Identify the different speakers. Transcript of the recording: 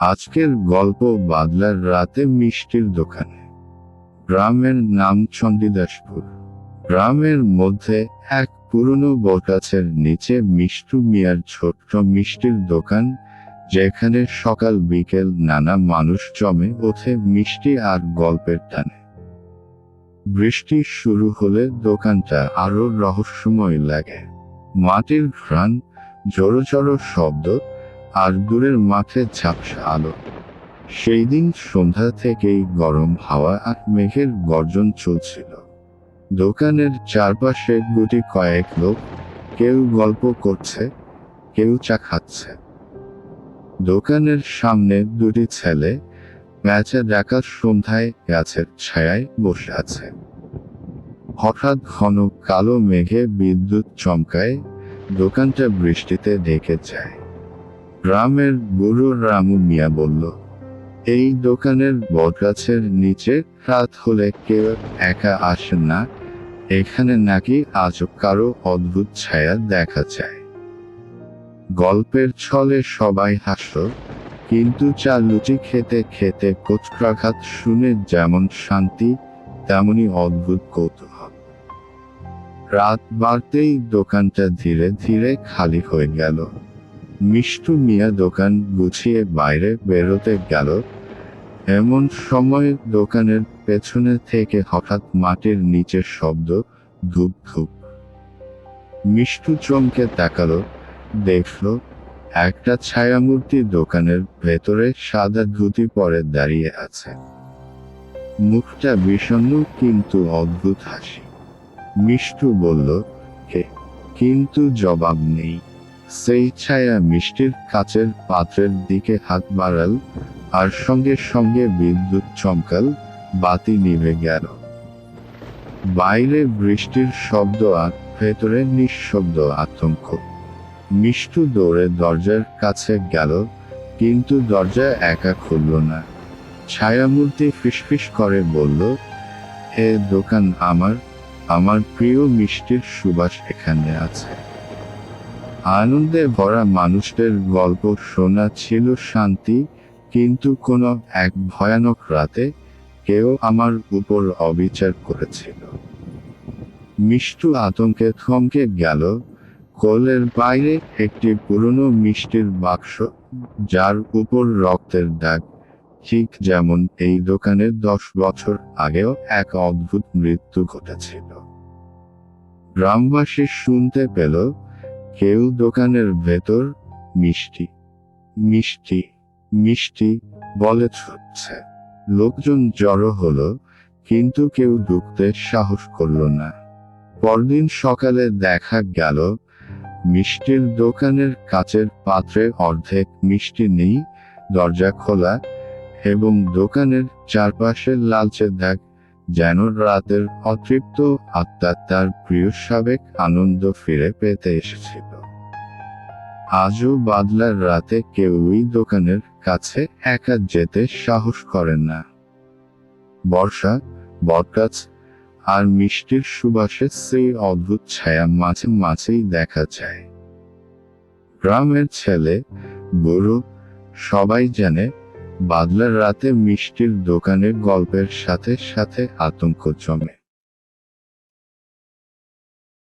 Speaker 1: আজকের গল্প বাদলার রাতে মিষ্টির দোকানে। গ্রামের নাম চণ্ডীদাসপুর গ্রামের মধ্যে এক পুরনো বটগাছের নিচে মিষ্টু মিয়ার ছোট্ট মিষ্টির দোকান, যেখানে সকাল বিকেল নানা মানুষ জমে ওঠে মিষ্টি আর গল্পের টানে। বৃষ্টি শুরু হলে দোকানটা আরও রহস্যময় লাগে। মাটির ঘ্রাণ জোরো শব্দ আর দূরের মাঠে ঝাপসা আলো। সেই দিন সন্ধ্যা থেকেই গরম হাওয়া আর মেঘের গর্জন চলছিল। দোকানের চারপাশে গুটি কয়েক লোক, কেউ গল্প করছে, কেউ চা খাচ্ছে। দোকানের সামনে দুটি ছেলে ম্যাচে ডাকাত সন্ধ্যায় গাছের ছায়ায় বসে আছে। হঠাৎ ঘন কালো মেঘে বিদ্যুৎ চমকায় দোকানটা বৃষ্টিতে ঢেকে যায়। গ্রামের বুড়ো রামু মিয়া বলল, এই দোকানের বটগাছের নিচে রাত হলে কেউ একা আসে না। এখানে নাকি আজব কারও অদ্ভুত ছায়া দেখা যায়। গল্পের ছলে সবাই হাসল, কিন্তু চা লুচি খেতে খেতে কোচক্রাঘাত শুনে যেমন শান্তি, তেমনি অদ্ভুত কৌতূহল। রাত বাড়তেই দোকানটা ধীরে ধীরে খালি হয়ে গেল। মিষ্টু মিয়া দোকান গুছিয়ে বাইরে বেরোতে গেল। এমন সময় দোকানের পেছনে থেকে হঠাৎ মাটির নিচে শব্দ, ধূপ ধূপ। মিষ্টু চমকে তাকালো, দেখল, একটা ছায়ামূর্তি দোকানের ভেতরে সাদা ধুতি পরে দাঁড়িয়ে আছে। মুখটা বিষণ্ণ কিন্তু অদ্ভুত হাসি। মিষ্টু বলল কে কিন্তু জবাব নেই। সেই ছায়া মিষ্টির কাচের পাত্রের দিকে হাত বাড়াল, আর সঙ্গে সঙ্গে বিদ্যুৎ চমকাল, বাতি নিভে গেল। বাইরে বৃষ্টির শব্দ আর ভেতরে নিঃশব্দ আতঙ্ক। মিষ্টু দৌড়ে দরজার কাছে গেল, কিন্তু দরজা একা খুলল না। ছায়ামূর্তি ফিসফিস করে বলল, এ দোকান আমার আমার প্রিয় মিষ্টির সুবাস এখানে আছে। আনন্দে ভরা মানুষদের গল্প শোনা ছিল শান্তি, কিন্তু কোনো এক ভয়ানক রাতে কেউ আমার উপর অবিচার করেছিল। মিষ্টু আতঙ্কে থমকে গেল, কোলের বাইরে একটি পুরনো মিষ্টির বাক্স, যার উপর রক্তের দাগ, ঠিক যেমন এই দোকানের দশ বছর আগেও এক অদ্ভুত মৃত্যু ঘটেছিল। গ্রামবাসী শুনতে পেল কেউ দোকানের ভেতর মিষ্টি। মিষ্টি মিষ্টি বলে ছুটছে। লোকজন জড়ো হলো, কিন্তু কেউ ঢুকতে সাহস করল না। পরদিন সকালে দেখা গেল, মিষ্টির দোকানের কাচের পাত্রে অর্ধেক মিষ্টি নেই, দরজা খোলা এবং দোকানের চারপাশে লালচে দাগ যেন রাতের অতৃপ্ত আত্মা তার প্রিয় সাবেক আনন্দ ফিরে পেতে এসেছিল। আজও বাদলার রাতে কেউই দোকানের কাছে একা যেতে সাহস করে না। বর্ষা, বটগাছ আর মিষ্টির সুবাসে সেই অদ্ভুত ছায়া মাঝে মাঝেই দেখা যায়। গ্রামের ছেলে, বুড়ো, সবাই জানে বাদলার রাতে মিষ্টির দোকানে গল্পের সাথে সাথে আতঙ্ক জমে।